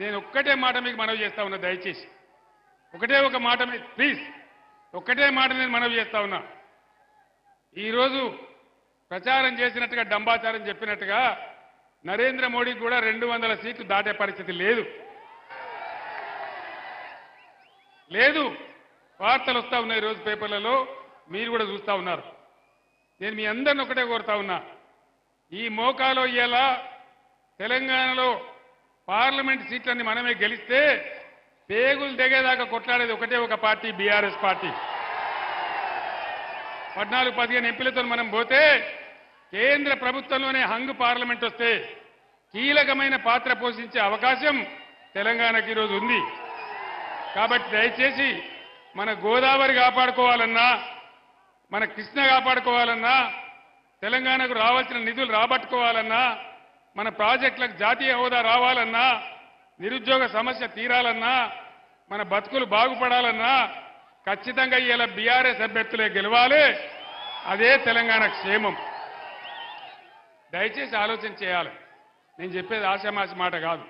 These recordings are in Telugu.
నేను ఒక్కటే మాట మీకు మనవి చేస్తా ఉన్నా దయచేసి. ఒకటే ఒక మాట మీద ప్లీజ్ ఒక్కటే మాట నేను మనవి చేస్తా ఉన్నా. ఈరోజు ప్రచారం చేసినట్టుగా డంబాచారం చెప్పినట్టుగా నరేంద్ర మోడీకి కూడా రెండు వందల సీట్లు దాటే పరిస్థితి లేదు. లేదు. వార్తలు వస్తా ఉన్నాయి రోజు పేపర్లలో. మీరు కూడా చూస్తా ఉన్నారు. నేను మీ అందరిని ఒకటే కోరుతా ఉన్నా. ఈ మోకాలో ఇలా తెలంగాణలో పార్లమెంట్ సీట్లన్నీ మనమే గెలిస్తే పేగులు దిగేదాకా కొట్లాడేది ఒకటే ఒక పార్టీ బీఆర్ఎస్ పార్టీ. పద్నాలుగు పదిహేను ఎంపీలతో మనం పోతే కేంద్ర ప్రభుత్వంలోనే హంగ్ పార్లమెంట్ వస్తే కీలకమైన పాత్ర పోషించే అవకాశం తెలంగాణకి ఈరోజు ఉంది. కాబట్టి దయచేసి మన గోదావరి కాపాడుకోవాలన్నా మన కృష్ణ కాపాడుకోవాలన్నా తెలంగాణకు రావాల్సిన నిధులు రాబట్టుకోవాలన్నా మన ప్రాజెక్టులకు జాతీయ హోదా రావాలన్నా నిరుద్యోగ సమస్య తీరాలన్నా మన బతుకులు బాగుపడాలన్నా ఖచ్చితంగా ఇలా బీఆర్ఎస్ అభ్యర్థులే గెలవాలి. అదే తెలంగాణ క్షేమం. దయచేసి ఆలోచన చేయాలి. నేను చెప్పేది ఆశామాసి మాట కాదు.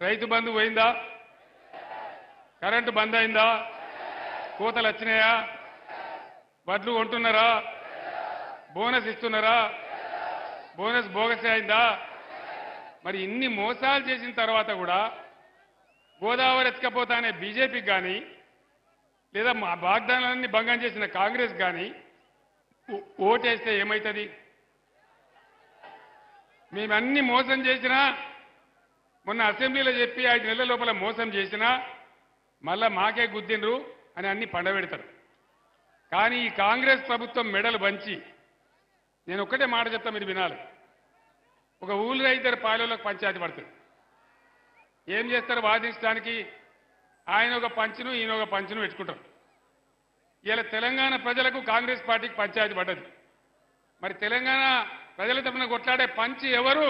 రైతు బంధు పోయిందా? కరెంటు బంద్ అయిందా? కోతలు వచ్చినాయా? వడ్లు కొంటున్నారా? బోనస్ ఇస్తున్నారా? బోనస్ బోగస్ అయిందా? మరి ఇన్ని మోసాలు చేసిన తర్వాత కూడా గోదావరి ఎత్తుకపోతానే బీజేపీకి కానీ లేదా మా వాగ్దానాలన్నీ భంగం చేసిన కాంగ్రెస్ కానీ ఓటేస్తే ఏమవుతుంది మేమన్నీ మోసం చేసినా మొన్న అసెంబ్లీలో చెప్పి ఐదు నెలల లోపల మోసం చేసినా మళ్ళా మాకే గుద్దిండ్రు అని అన్ని పండబెడతారు. కానీ ఈ కాంగ్రెస్ ప్రభుత్వం మెడలు వంచి నేను ఒక్కటే మాట చెప్తా మీరు వినాలి. ఒక ఊళ్ళో ఇద్దరు పాలెలకు పంచాయతీ పడుతుంది ఏం చేస్తారు? వాదించడానికి ఆయన ఒక పంచును ఈయన ఒక పంచును పెట్టుకుంటారు. ఇలా తెలంగాణ ప్రజలకు కాంగ్రెస్ పార్టీకి పంచాయతీ పడ్డది. మరి తెలంగాణ ప్రజల తరఫున కొట్లాడే పంచి ఎవరు?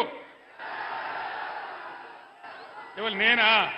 ఎవరు? నేనా?